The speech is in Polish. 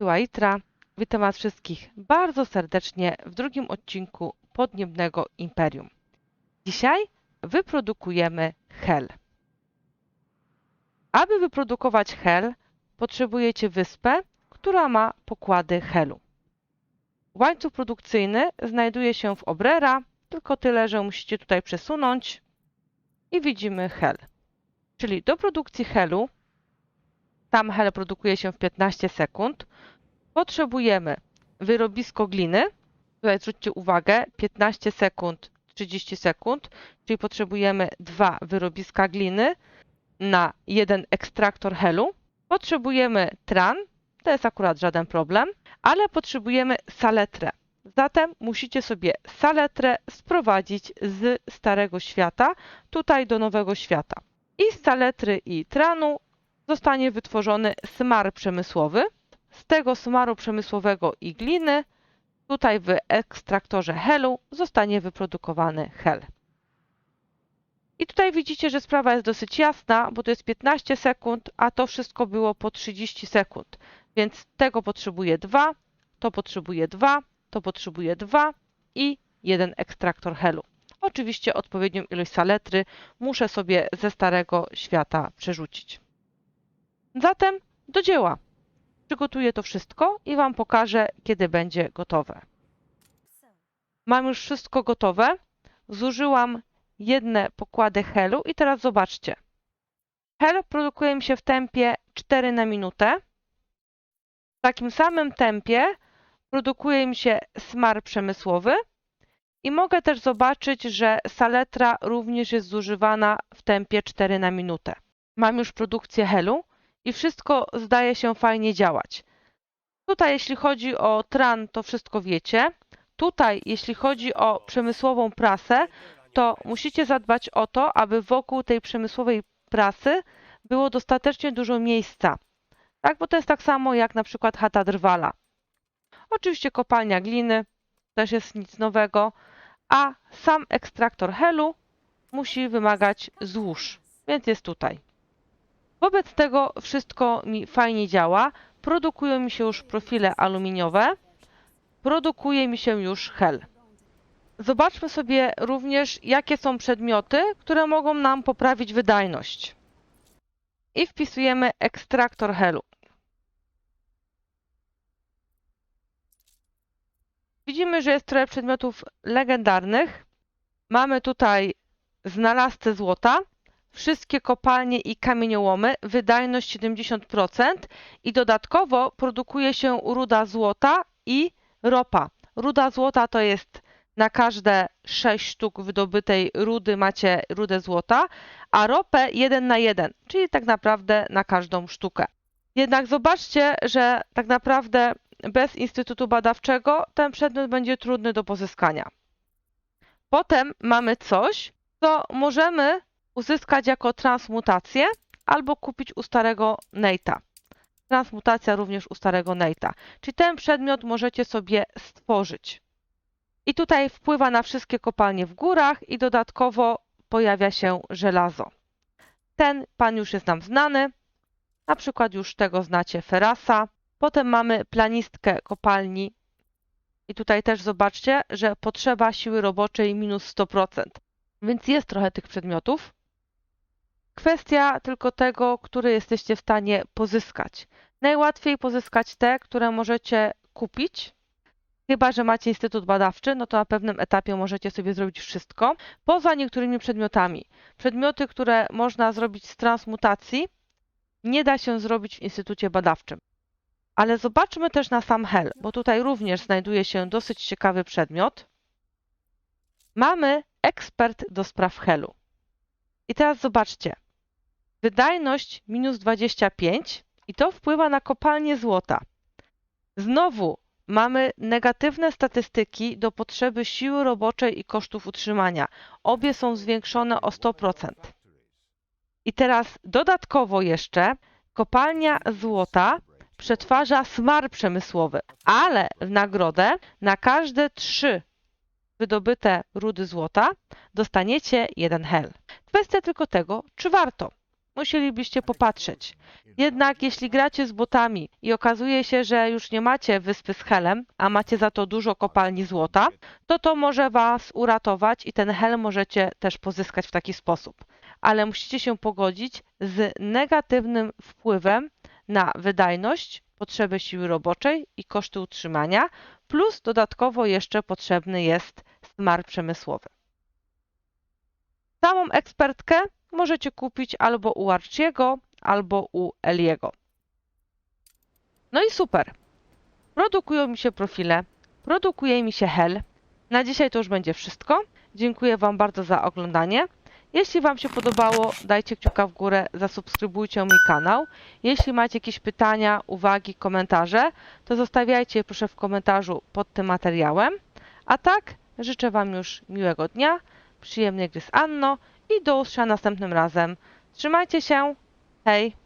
Była Itra. Witam Was wszystkich bardzo serdecznie w drugim odcinku Podniebnego Imperium. Dzisiaj wyprodukujemy hel. Aby wyprodukować hel, potrzebujecie wyspę, która ma pokłady helu. Łańcuch produkcyjny znajduje się w Obrera, tylko tyle, że musicie tutaj przesunąć i widzimy hel. Czyli do produkcji helu, tam hel produkuje się w 15 sekund, potrzebujemy wyrobisko gliny. Tutaj zwróćcie uwagę, 15 sekund, 30 sekund, czyli potrzebujemy dwa wyrobiska gliny na jeden ekstraktor helu. Potrzebujemy tran, to jest akurat żaden problem, ale potrzebujemy saletrę. Zatem musicie sobie saletrę sprowadzić z Starego Świata tutaj do Nowego Świata. I z saletry i tranu zostanie wytworzony smar przemysłowy. Z tego smaru przemysłowego i gliny tutaj w ekstraktorze helu zostanie wyprodukowany hel. I tutaj widzicie, że sprawa jest dosyć jasna, bo to jest 15 sekund, a to wszystko było po 30 sekund. Więc tego potrzebuję 2, to potrzebuję 2, to potrzebuję 2 i jeden ekstraktor helu. Oczywiście odpowiednią ilość saletry muszę sobie ze starego świata przerzucić. Zatem do dzieła. Przygotuję to wszystko i Wam pokażę, kiedy będzie gotowe. Mam już wszystko gotowe. Zużyłam jedne pokłady helu i teraz zobaczcie. Hel produkuje mi się w tempie 4 na minutę. W takim samym tempie produkuje mi się smar przemysłowy i mogę też zobaczyć, że saletra również jest zużywana w tempie 4 na minutę. Mam już produkcję helu i wszystko zdaje się fajnie działać. Tutaj jeśli chodzi o tran, to wszystko wiecie. Tutaj jeśli chodzi o przemysłową prasę, to musicie zadbać o to, aby wokół tej przemysłowej prasy było dostatecznie dużo miejsca. Tak, bo to jest tak samo jak na przykład chata drwala. Oczywiście kopalnia gliny też jest nic nowego, a sam ekstraktor helu musi wymagać złóż, więc jest tutaj. Wobec tego wszystko mi fajnie działa. Produkują mi się już profile aluminiowe, produkuje mi się już hel. Zobaczmy sobie również, jakie są przedmioty, które mogą nam poprawić wydajność. I wpisujemy ekstraktor helu. Widzimy, że jest trochę przedmiotów legendarnych. Mamy tutaj znalazcę złota, wszystkie kopalnie i kamieniołomy, wydajność 70% i dodatkowo produkuje się ruda złota i ropa. Ruda złota to jest na każde 6 sztuk wydobytej rudy macie rudę złota, a ropę 1 na 1, czyli tak naprawdę na każdą sztukę. Jednak zobaczcie, że tak naprawdę bez Instytutu Badawczego ten przedmiot będzie trudny do pozyskania. Potem mamy coś, co możemy uzyskać jako transmutację albo kupić u starego Nate'a. Transmutacja również u starego Nate'a. Czyli ten przedmiot możecie sobie stworzyć. I tutaj wpływa na wszystkie kopalnie w górach i dodatkowo pojawia się żelazo. Ten pan już jest nam znany. Na przykład już tego znacie Ferasa. Potem mamy planistkę kopalni. I tutaj też zobaczcie, że potrzeba siły roboczej minus 100%. Więc jest trochę tych przedmiotów. Kwestia tylko tego, które jesteście w stanie pozyskać. Najłatwiej pozyskać te, które możecie kupić. Chyba, że macie instytut badawczy, no to na pewnym etapie możecie sobie zrobić wszystko. Poza niektórymi przedmiotami. Przedmioty, które można zrobić z transmutacji, nie da się zrobić w instytucie badawczym. Ale zobaczmy też na sam hel, bo tutaj również znajduje się dosyć ciekawy przedmiot. Mamy ekspert do spraw helu. I teraz zobaczcie. Wydajność minus 25 i to wpływa na kopalnię złota. Znowu mamy negatywne statystyki do potrzeby siły roboczej i kosztów utrzymania. Obie są zwiększone o 100%. I teraz dodatkowo jeszcze kopalnia złota przetwarza smar przemysłowy, ale w nagrodę na każde trzy wydobyte rudy złota dostaniecie jeden hel. Kwestia tylko tego, czy warto. Musielibyście popatrzeć. Jednak jeśli gracie z botami i okazuje się, że już nie macie wyspy z helem, a macie za to dużo kopalni złota, to to może Was uratować i ten hel możecie też pozyskać w taki sposób. Ale musicie się pogodzić z negatywnym wpływem na wydajność, potrzeby siły roboczej i koszty utrzymania, plus dodatkowo jeszcze potrzebny jest smar przemysłowy. Samą ekspertkę możecie kupić albo u Archiego, albo u Eliego. No i super. Produkują mi się profile, produkuje mi się hel. Na dzisiaj to już będzie wszystko. Dziękuję Wam bardzo za oglądanie. Jeśli Wam się podobało, dajcie kciuka w górę, zasubskrybujcie mój kanał. Jeśli macie jakieś pytania, uwagi, komentarze, to zostawiajcie je proszę w komentarzu pod tym materiałem. A tak, życzę Wam już miłego dnia, przyjemnej gry z Anno i do usłyszenia następnym razem. Trzymajcie się, hej!